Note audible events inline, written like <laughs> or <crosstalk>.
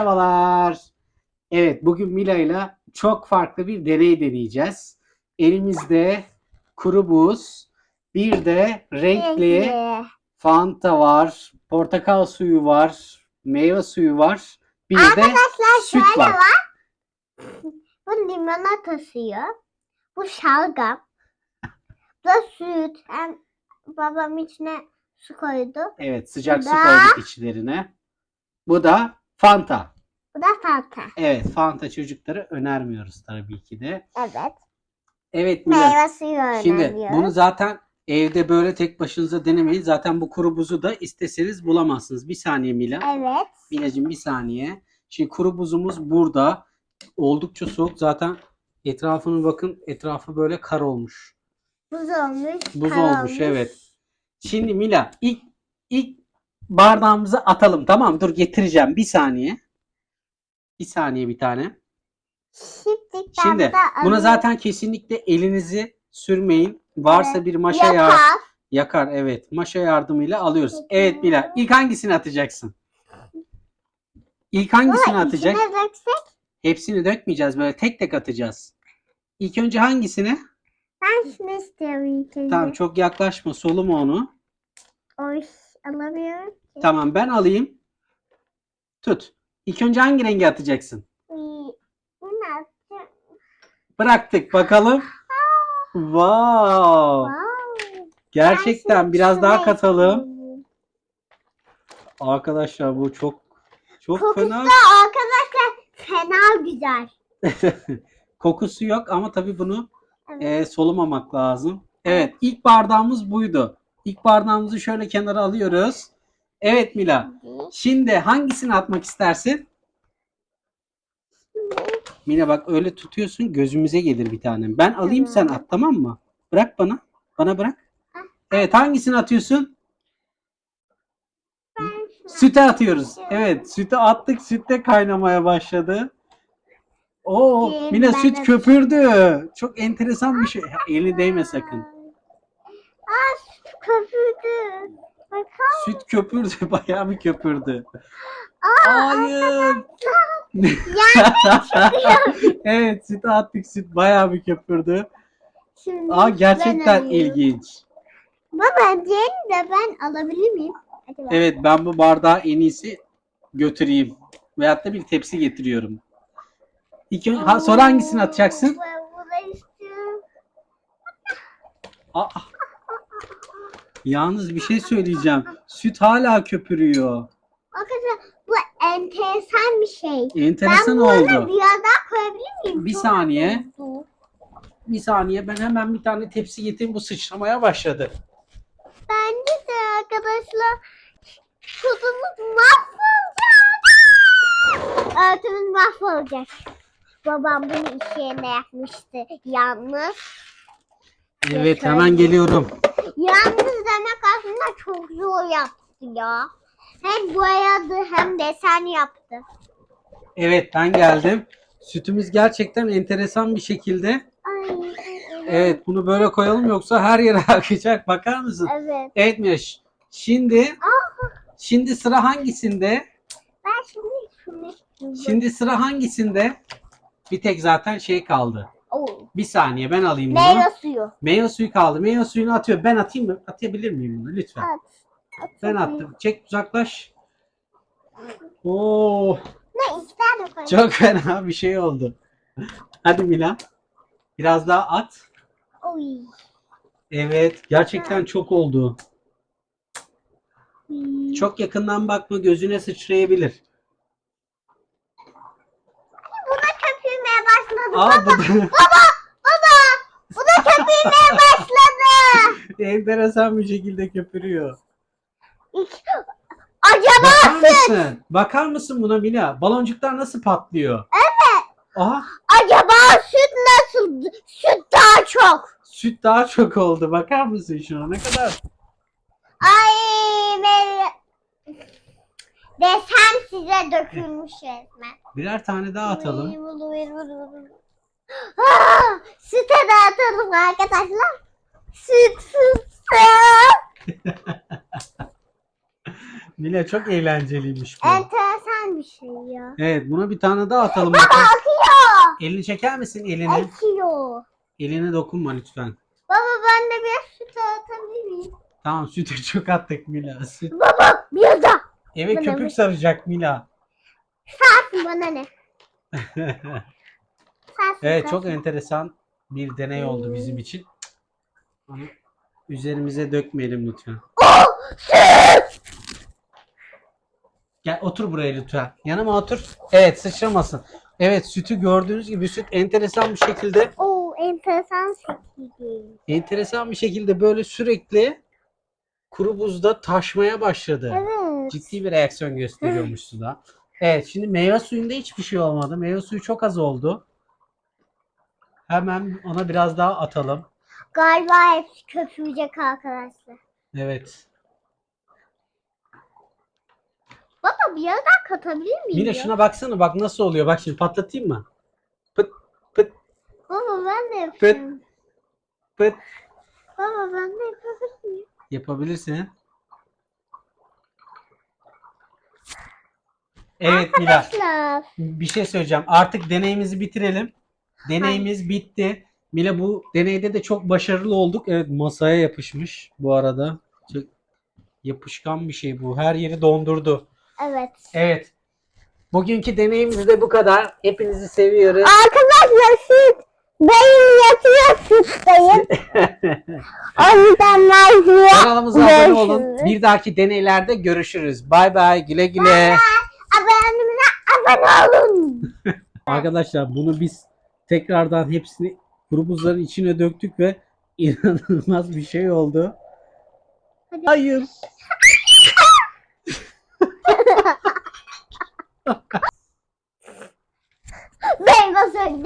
Merhabalar. Evet, bugün Mila ile çok farklı bir deney deneyeceğiz. Elimizde kuru buz, bir de renkli Fanta var, portakal suyu var, meyve suyu var, bir de Arkadaşlar süt şöyle var. var. Bu limonata suyu. Bu şalgam. Bu da süt. Hem babam içine su koydu. Evet, sıcak su koyduk içlerine. Bu da Fanta. Bu da Fanta. Evet, Fanta çocuklara önermiyoruz tabii ki de. Evet. Evet Mila. Meyve suyu Şimdi öneriyoruz. bunu zaten evde böyle tek başınıza denemeyin. Zaten bu kuru buzu da isteseniz bulamazsınız. Bir saniye Mila. Evet. Milacığım bir saniye. Şimdi kuru buzumuz burada. Oldukça soğuk. Zaten etrafını bakın. Etrafı böyle kar olmuş. Buz olmuş. Buz kar olmuş, evet. Şimdi Mila ilk ilk bardağımızı atalım. Tamam dur getireceğim. Bir saniye. Bir saniye bir tane. Şimdi, Şimdi buna zaten kesinlikle elinizi sürmeyin. Varsa bir maşa yağı Yapar. Yakar evet. Maşa yardımıyla alıyoruz. Evet Mila ilk hangisini atacaksın? İlk hangisini Ama atacak? döksek Hepsini dökmeyeceğiz böyle tek tek atacağız. İlk önce hangisini? ben şunu istiyorum ilk önce. Tamam çok yaklaşma soluma onu. Oy, alamıyorum. ki. Tamam ben alayım. Tut. İlk önce hangi rengi atacaksın? Uy, Bu ne? Bıraktık bakalım. Wow. Wow. Gerçekten biraz daha katalım. Arkadaşlar bu çok çok Kokusu fena. da arkadaşlar fena güzel. <laughs> Kokusu yok ama tabii bunu Evet. e, solumamak lazım. Evet, ilk bardağımız buydu. İlk bardağımızı şöyle kenara alıyoruz. Evet Mila. Şimdi hangisini atmak istersin? Mila bak öyle tutuyorsun gözümüze gelir bir tane. Ben alayım sen at tamam mı? Bırak bana. Bana bırak. Evet hangisini atıyorsun? Süte atıyoruz. Evet sütü attık. Süt de kaynamaya başladı. Oo, Mila süt köpürdü. Çok enteresan bir şey. Eli değme sakın. Aa köpürdü. Bakar Süt köpürdü. <laughs> Bayağı bir köpürdü. Aa, Hayır. <laughs> evet sütü attık. Süt bayağı bir köpürdü. Şimdi Aa gerçekten ilginç. Baba diğerini de ben alabilir miyim? Acaba? Evet ben bu bardağı en iyisi götüreyim. Veyahut da bir tepsi getiriyorum. Önce, ha, sonra hangisini atacaksın? Ben bunu istiyorum. Aa. Yalnız bir şey söyleyeceğim. Süt hala köpürüyor. Arkadaşlar bu enteresan bir şey. Enteresan ben oldu. bir daha koyabilir miyim? Bir Çok saniye. oldu. Bir saniye ben hemen bir tane tepsi getireyim. Bu sıçramaya başladı. Bence de arkadaşlar kuzumuz mahvolacak. Örtümüz mahvolacak. Babam bunu iş yerine yapmıştı. Yalnız. Evet hemen geliyorum. Yalnız demek aslında çok zor yaptı ya. Hem boyadı hem desen yaptı. Evet ben geldim. Sütümüz gerçekten enteresan bir şekilde. Ay, Evet bunu böyle koyalım yoksa her yere <laughs> akacak. Bakar mısın? Evet. Evet Miraç. Şimdi şimdi sıra hangisinde? Ben şimdi şunu istiyorum. Şimdi sıra hangisinde? Bir tek zaten şey kaldı. Bir saniye ben alayım bunu. Meyve suyu. Meyve suyu kaldı. Meyve suyunu atıyor. Ben atayım mı? Atabilir miyim bunu lütfen? At. At Ben attım. Çek uzaklaş. Oo, Ne iki tane koy. çok fena bir şey oldu. Hadi Mila. Biraz daha at. Oy. Evet, gerçekten çok oldu. Hmm. Çok yakından bakma gözüne sıçrayabilir. Buna köpürmeye başladı. Aa bu da Baba! Köpürmeye başladı. <laughs> enteresan bir şekilde köpürüyor. <laughs> Acaba Bakar mısın? Bakar mısın buna Mila? Baloncuklar nasıl patlıyor? Evet. Aha, acaba süt nasıl? Süt daha çok. süt daha çok oldu. Bakar mısın şuna? Ne kadar? Ay böyle desen size dökülmüş resmen. Birer tane daha atalım arkadaşlar. Süt süt süt. <laughs> Mila çok eğlenceliymiş bu. Enteresan bir şey ya. Evet buna bir tane daha atalım bakalım. Akıyor. Elini çeker misin elini? Akıyor. Eline dokunma lütfen. Baba ben de bir süt atabilir miyim? Tamam sütü çok attık Mila. Süt. Baba bir da. Eve Bana köpük bir- saracak Mila. Sarsın bana ne? <laughs> Evet çok enteresan bir deney oldu bizim için. Onu üzerimize dökmeyelim lütfen. Gel otur buraya lütfen. Yanıma otur. Evet sıçramasın. Evet sütü gördüğünüz gibi süt enteresan bir şekilde Oo enteresan şekilde. enteresan bir şekilde böyle sürekli kuru buzda taşmaya başladı. Evet. Ciddi bir reaksiyon gösteriyormuş suda. Evet şimdi meyve suyunda hiçbir şey olmadı. Meyve suyu çok az oldu. Hemen ona biraz daha atalım. Galiba hepsi köpürecek arkadaşlar. Evet. Baba bir daha katabilir miyim? Mila ya? şuna baksana bak nasıl oluyor. Bak şimdi patlatayım mı? Pıt pıt Baba ben de yapacağım. pıt. Baba ben de yapabilir miyim? Yapabilirsin. Evet Mila. Arkadaşlar. Bir şey söyleyeceğim. Artık deneyimizi bitirelim. Deneyimiz bitti. Mila bu deneyde de çok başarılı olduk. Evet masaya yapışmış bu arada. Çok yapışkan bir şey bu. Her yeri dondurdu. Evet. Evet. Bugünkü deneyimiz de bu kadar. Hepinizi seviyoruz. Arkadaşlar süt beyin yatıyor süt beyin. o yüzden lazım. Kanalımıza abone olun. Görüşürüz. Bir dahaki deneylerde görüşürüz. Bay bay. Güle güle. Abonemize abone olun. <laughs> Arkadaşlar bunu biz tekrardan hepsini grubuzların içine döktük ve <laughs> inanılmaz bir şey oldu. Hadi. Hayır. <laughs> ben basıldım.